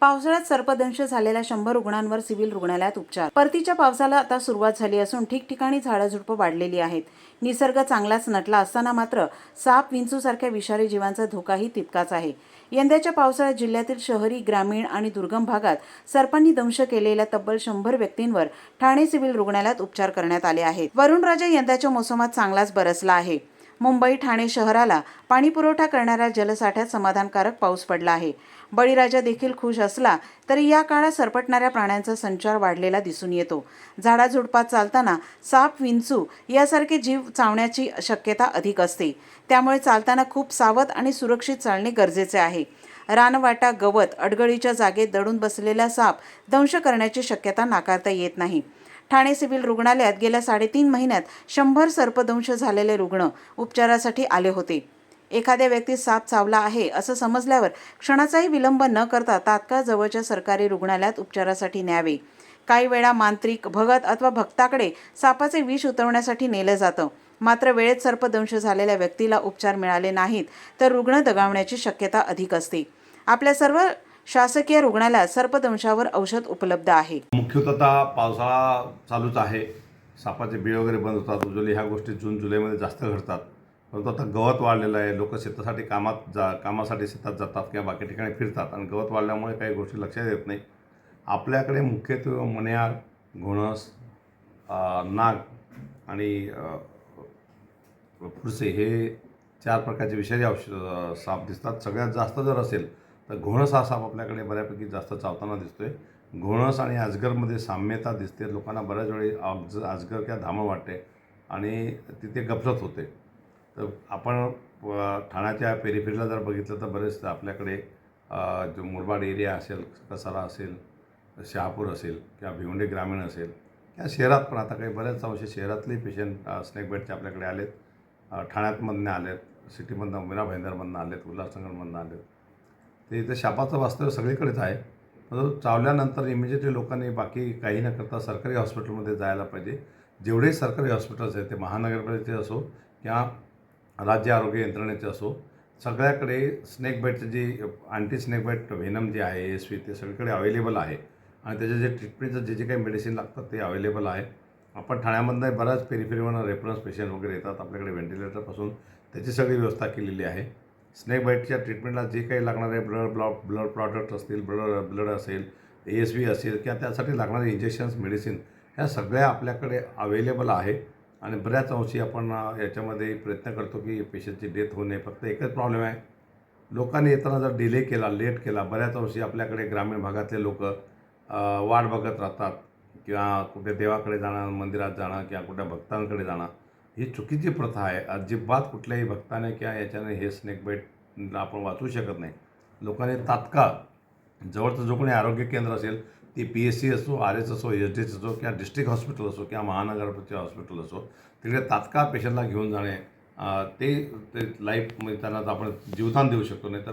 पावसाळ्यात सर्पदंश झालेल्या शंभर रुग्णांवर सिव्हिल रुग्णालयात उपचार. परतीच्या पावसाला आता सुरुवात झाली असून ठिकठिकाणी झाडाझुडपं वाढलेली आहेत. निसर्ग चांगलाच नटला असताना मात्र साप विंचूसारख्या विषारी जीवांचा धोकाही तितकाच आहे. यंदाच्या पावसाळ्यात जिल्ह्यातील शहरी ग्रामीण आणि दुर्गम भागात सर्पांनी दंश केलेल्या तब्बल शंभर व्यक्तींवर ठाणे सिव्हिल रुग्णालयात उपचार करण्यात आले आहेत. वरुणराजा यंदाच्या मोसमात चांगलाच बरसला आहे. मुंबई ठाणे शहराला पाणीपुरवठा करणाऱ्या जलसाठ्यात समाधानकारक पाऊस पडला आहे. बळीराजा देखील खुश असला तरी या काळात सरपटणाऱ्या प्राण्यांचा संचार वाढलेला दिसून येतो. झाडाझुडपात चालताना साप विंचू यासारखे जीव चावण्याची शक्यता अधिक असते. त्यामुळे चालताना खूप सावध आणि सुरक्षित चालणे गरजेचे आहे. रानवाटा गवत अडगळीच्या जागेत दडून बसलेला साप दंश करण्याची शक्यता नाकारता येत नाही. ठाणे सिव्हिल रुग्णालयात गेल्या साडेतीन महिन्यात शंभर सर्पदंश झालेले रुग्ण उपचारासाठी आले होते. एखाद्या व्यक्ती साप चावला आहे असं समजल्यावर क्षणाचाही विलंब न करता तात्काळ जवळच्या सरकारी रुग्णालयात उपचारासाठी न्यावे. काही वेळा मांत्रिक भगत अथवा भक्ताकडे सापाचे विष उतरवण्यासाठी नेलं जातं. मात्र वेळेत सर्पदंश झालेल्या व्यक्तीला उपचार मिळाले नाहीत तर रुग्ण दगावण्याची शक्यता अधिक असते. आपल्या सर्व शासकीय रुग्णालयात सर्पदंशावर औषध उपलब्ध आहे. मुख्यतः पावसाळा चालूच आहे. सापाचे बिळ वगैरे बंद होतात. उजले ह्या गोष्टी जून जुलैमध्ये जास्त घडतात. परंतु आता गवत वाढलेलं आहे. लोक शेतासाठी कामात जा कामासाठी शेतात जातात किंवा बाकी ठिकाणी फिरतात आणि गवत वाढल्यामुळे काही गोष्टी लक्षात येत नाही. आपल्याकडे मुख्यत्वे मण्यार घोणस नाग आणि फुरसे हे चार प्रकारचे विषारी औषध साप दिसतात. सगळ्यात जास्त जर असेल तर घोणस हा साप आपल्याकडे बऱ्यापैकी जास्त चावताना दिसतोय. घोणस आणि अजगरमध्ये साम्यता दिसते. लोकांना बऱ्याच वेळी अज अजगर किंवा धामं वाटते आणि तिथे गफलत होते. तर आपण ठाण्याच्या पेरीफेरीला जर बघितलं तर बरेच आपल्याकडे जो मुरबाड एरिया असेल कसारा असेल शहापूर असेल किंवा भिवंडी ग्रामीण असेल किंवा शहरात पण आता काही बऱ्याच अंशी शहरातले पेशंट स्नेक बेडचे आपल्याकडे आलेत. ठाण्यातमधनं आलेत सिटीमधनं मीरा भाईंदरमधनं आलेत उल्हासनगरमधनं आलेत. ते इथं शापाचं वास्तव्य सगळीकडेच आहे. परंतु चावल्यानंतर इमिजिएटली लोकांनी बाकी काही न करता सरकारी हॉस्पिटलमध्ये जायला पाहिजे. जेवढे सरकारी हॉस्पिटल्स आहेत ते महानगरपालिकेचे असो किंवा राज्य आरोग्य यंत्रणेचे असो सगळ्याकडे स्नेक बाईटचे जी अँटी स्नेक बाईट व्हेनम जे आहे एस व्ही ते सगळीकडे अवेलेबल आहे. आणि त्याचे जे ट्रीटमेंटचं जे जे काही मेडिसिन लागतात ते अवेलेबल आहे. आपण ठाण्यामधनं बऱ्याच पेरिफेरीवरून रेफरन्स पेशंट वगैरे येतात आपल्याकडे व्हेंटिलेटरपासून त्याची सगळी व्यवस्था केलेली आहे. स्नेक बाईटच्या ट्रीटमेंटला जे काही लागणारे ब्लड ब्लॉक ब्लड प्रॉडक्ट असतील ब्लड ब्लड असेल ए एस व्ही असेल किंवा त्यासाठी लागणारे इंजेक्शन्स मेडिसिन ह्या सगळ्या आपल्याकडे अवेलेबल आहे. आणि बऱ्याच अंशी आपण याच्यामध्ये प्रयत्न करतो की पेशंटची डेथ होऊ नये. फक्त एकच प्रॉब्लेम आहे. लोकांनी येताना जर डिले केला लेट केला बऱ्याच अंशी आपल्याकडे ग्रामीण भागातले लोक वाट बघत राहतात. किंवा कुठे देवाकडे जाणं मंदिरात जाणं किंवा कुठल्या भक्तांकडे जाणं. ही चुकीची प्रथा आहे. अजिबात कुठल्याही भक्ताने किंवा याच्याने हे स्नेक बेट आपण वाचू शकत नाही. लोकांनी तात्काळ जवळचं जो कोणी आरोग्य केंद्र असेल ती पी एस सी असो आर एस असो एच डी एस असो किंवा डिस्ट्रिक्ट हॉस्पिटल असो किंवा महानगरपती हॉस्पिटल असो तिकडे तात्काळ पेशंटला घेऊन जाणे ते ते लाईफ म्हणजे त्यांना आपण जीवदान देऊ शकतो नाही तर